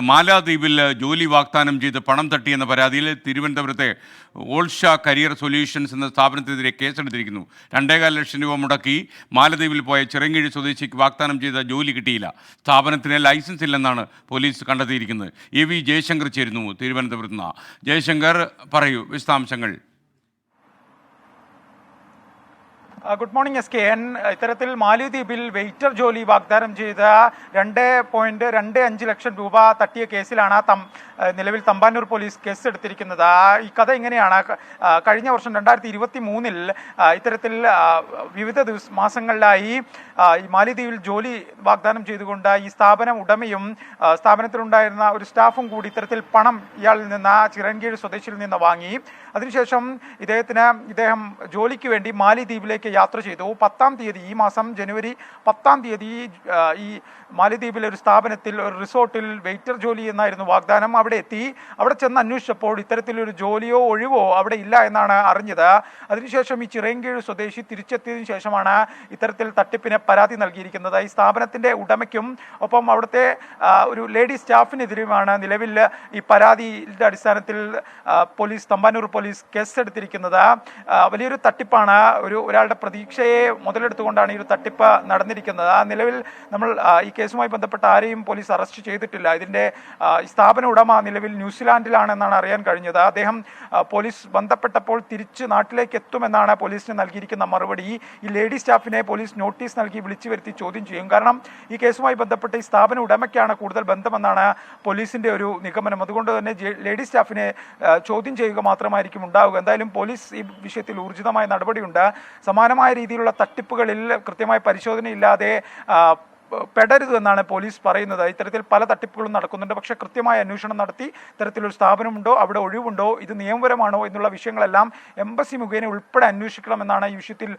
മാലാദ്വീപിൽ ജോലി വാഗ്ദാനം ചെയ്ത് പണം തട്ടിയെന്ന പരാതിയിൽ തിരുവനന്തപുരത്തെ ഓൾഷ കരിയർ സൊല്യൂഷൻസ് എന്ന സ്ഥാപനത്തിനെതിരെ കേസെടുത്തിരിക്കുന്നു. രണ്ടേകാൽ ലക്ഷം രൂപ മുടക്കി മാലദ്വീപിൽ പോയ ചിറങ്ങീഴ് സ്വദേശിക്ക് വാഗ്ദാനം ചെയ്ത ജോലി കിട്ടിയില്ല. സ്ഥാപനത്തിന് ലൈസൻസ് ഇല്ലെന്നാണ് പോലീസ് കണ്ടെത്തിയിരിക്കുന്നത്. എ വി ജയശങ്കർ ചേരുന്നു തിരുവനന്തപുരത്ത് നിന്ന്. ജയശങ്കർ പറയൂ വിശദാംശങ്ങൾ ആ, good morning S K N ഇത്തരത്തിൽ മാലിദ്വീപിൽ വെയിറ്റർ ജോലി വാഗ്ദാനം ചെയ്ത രണ്ട് പോയിന്റ് രണ്ട് അഞ്ച് ലക്ഷം രൂപ തട്ടിയ കേസിലാണ് തം നിലവിൽ തമ്പാനൂർ പോലീസ് കേസ് എടുത്തിരിക്കുന്നത് ഈ കഥ എങ്ങനെയാണ്? കഴിഞ്ഞ വർഷം രണ്ടായിരത്തി ഇരുപത്തി മൂന്നിൽ ഇത്തരത്തിൽ വിവിധ ദിവസ മാസങ്ങളിലായി മാലിദ്വീപിൽ ജോലി വാഗ്ദാനം ചെയ്തുകൊണ്ട് ഈ സ്ഥാപനം ഉടമയും സ്ഥാപനത്തിലുണ്ടായിരുന്ന ഒരു സ്റ്റാഫും കൂടി ഇത്തരത്തിൽ പണം ഇയാളിൽ നിന്ന് ചിറൻകീഴ് സ്വദേശിയിൽ നിന്ന് വാങ്ങി. അതിനുശേഷം ഇദ്ദേഹത്തിന് ഇദ്ദേഹം ജോലിക്ക് വേണ്ടി മാലിദ്വീപിലേക്ക് യാത്ര ചെയ്തു. പത്താം തീയതി ഈ മാസം ജനുവരി പത്താം തീയതി ഈ മാലിദ്വീപിലെ ഒരു സ്ഥാപനത്തിൽ ഒരു റിസോർട്ടിൽ വെയിറ്റർ ജോലി എന്നായിരുന്നു വാഗ്ദാനം അവിടെ എത്തി. അവിടെ ചെന്ന് അന്വേഷിച്ചപ്പോൾ ഇത്തരത്തിലൊരു ജോലിയോ ഒഴിവോ അവിടെ ഇല്ല എന്നാണ് അറിഞ്ഞത്. അതിനുശേഷം ഈ ചിറയൻകീഴ് സ്വദേശി തിരിച്ചെത്തിയതിനു ശേഷമാണ് ഇത്തരത്തിൽ തട്ടിപ്പിന് പരാതി നൽകിയിരിക്കുന്നത്. ഈ സ്ഥാപനത്തിന്റെ ഉടമയ്ക്കും ഒപ്പം അവിടുത്തെ ഒരു ലേഡി സ്റ്റാഫിനെതിരെയുമാണ് നിലവിൽ ഈ പരാതിയുടെ അടിസ്ഥാനത്തിൽ പോലീസ് തമ്പാനൂർ പോലീസ് കേസെടുത്തിരിക്കുന്നത്. വലിയൊരു തട്ടിപ്പാണ് ഒരു ഒരാളുടെ പ്രതീക്ഷയെ മുതലെടുത്തുകൊണ്ടാണ് ഈ ഒരു തട്ടിപ്പ് നടന്നിരിക്കുന്നത്. ആ നിലവിൽ നമ്മൾ ഈ കേസുമായി ബന്ധപ്പെട്ട ആരെയും പോലീസ് അറസ്റ്റ് ചെയ്തിട്ടില്ല. ഇതിന്റെ സ്ഥാപന ഉടമ നിലവിൽ ന്യൂസിലാൻഡിലാണെന്നാണ് അറിയാൻ കഴിഞ്ഞത്. അദ്ദേഹം പോലീസ് ബന്ധപ്പെട്ടപ്പോൾ തിരിച്ച് നാട്ടിലേക്ക് എത്തുമെന്നാണ് പോലീസിന് നൽകിയിരിക്കുന്ന മറുപടി. ഈ ലേഡി സ്റ്റാഫിനെ പോലീസ് നോട്ടീസ് നൽകി വിളിച്ചു വരുത്തി ചോദ്യം ചെയ്യും. കാരണം ഈ കേസുമായി ബന്ധപ്പെട്ട് ഈ സ്ഥാപന ഉടമയ്ക്കാണ് കൂടുതൽ ബന്ധമെന്നാണ് പോലീസിന്റെ ഒരു നിഗമനം. അതുകൊണ്ട് തന്നെ ലേഡി സ്റ്റാഫിനെ ചോദ്യം ചെയ്യുക മാത്രമായിരിക്കും ഉണ്ടാവുക. എന്തായാലും പോലീസ് ഈ വിഷയത്തിൽ ഊർജിതമായ നടപടിയുണ്ട്. സമാനമായ രീതിയിലുള്ള തട്ടിപ്പുകളിൽ കൃത്യമായ പരിശോധനയില്ലാതെ പെടരുത് എന്നാണ് പോലീസ് പറയുന്നത്. ഇത്തരത്തിൽ പല തട്ടിപ്പുകളും നടക്കുന്നുണ്ട്. പക്ഷേ കൃത്യമായ അന്വേഷണം നടത്തി ഇത്തരത്തിലൊരു സ്ഥാപനമുണ്ടോ അവിടെ ഒഴിവുണ്ടോ ഇത് നിയമപരമാണോ എന്നുള്ള വിഷയങ്ങളെല്ലാം എംബസി മുഖേന ഉൾപ്പെടെ അന്വേഷിക്കണമെന്നാണ് ഈ വിഷയത്തിൽ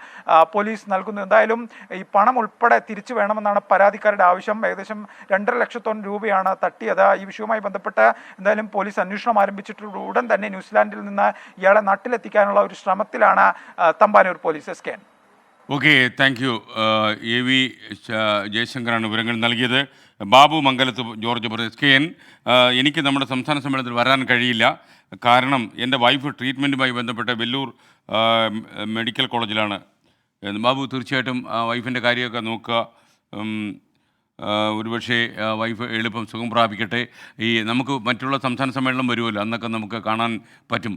പോലീസ് നൽകുന്നത്. എന്തായാലും ഈ പണം ഉൾപ്പെടെ തിരിച്ചു വേണമെന്നാണ് പരാതിക്കാരുടെ ആവശ്യം. ഏകദേശം രണ്ടര ലക്ഷത്തോളം രൂപയാണ് തട്ടിയത്. ഈ വിഷയവുമായി ബന്ധപ്പെട്ട് എന്തായാലും പോലീസ് അന്വേഷണം ആരംഭിച്ചിട്ടുള്ള ഉടൻ തന്നെ ന്യൂസിലാൻഡിൽ നിന്ന് ഇയാളെ നാട്ടിലെത്തിക്കാനുള്ള ഒരു ശ്രമത്തിലാണ് Thampanoor police N. Okay thank you A V ജയശങ്കറാണ് വിവരങ്ങൾ നൽകിയത്. ബാബു മംഗലത്ത് ജോർജ് ബ്രദേശ് കെ എൻ ആ, എനിക്ക് നമ്മുടെ സംസ്ഥാന സമ്മേളനത്തിൽ വരാൻ കഴിയില്ല. കാരണം എന്റെ വൈഫ് ട്രീറ്റ്മെന്റുമായി ബന്ധപ്പെട്ട വെല്ലൂർ മെഡിക്കൽ കോളേജിലാണ് എന്ന് ബാബു തീർച്ചയായിട്ടും വൈഫിന്റെ കാര്യമൊക്കെ നോക്കുക. ഒരുപക്ഷെ വൈഫ് എളുപ്പം സുഖം പ്രാപിക്കട്ടെ. ഈ നമുക്ക് മറ്റുള്ള സംസ്ഥാന സമ്മേളനം വരുമല്ലോ. അന്നൊക്കെ നമുക്ക് കാണാൻ പറ്റും.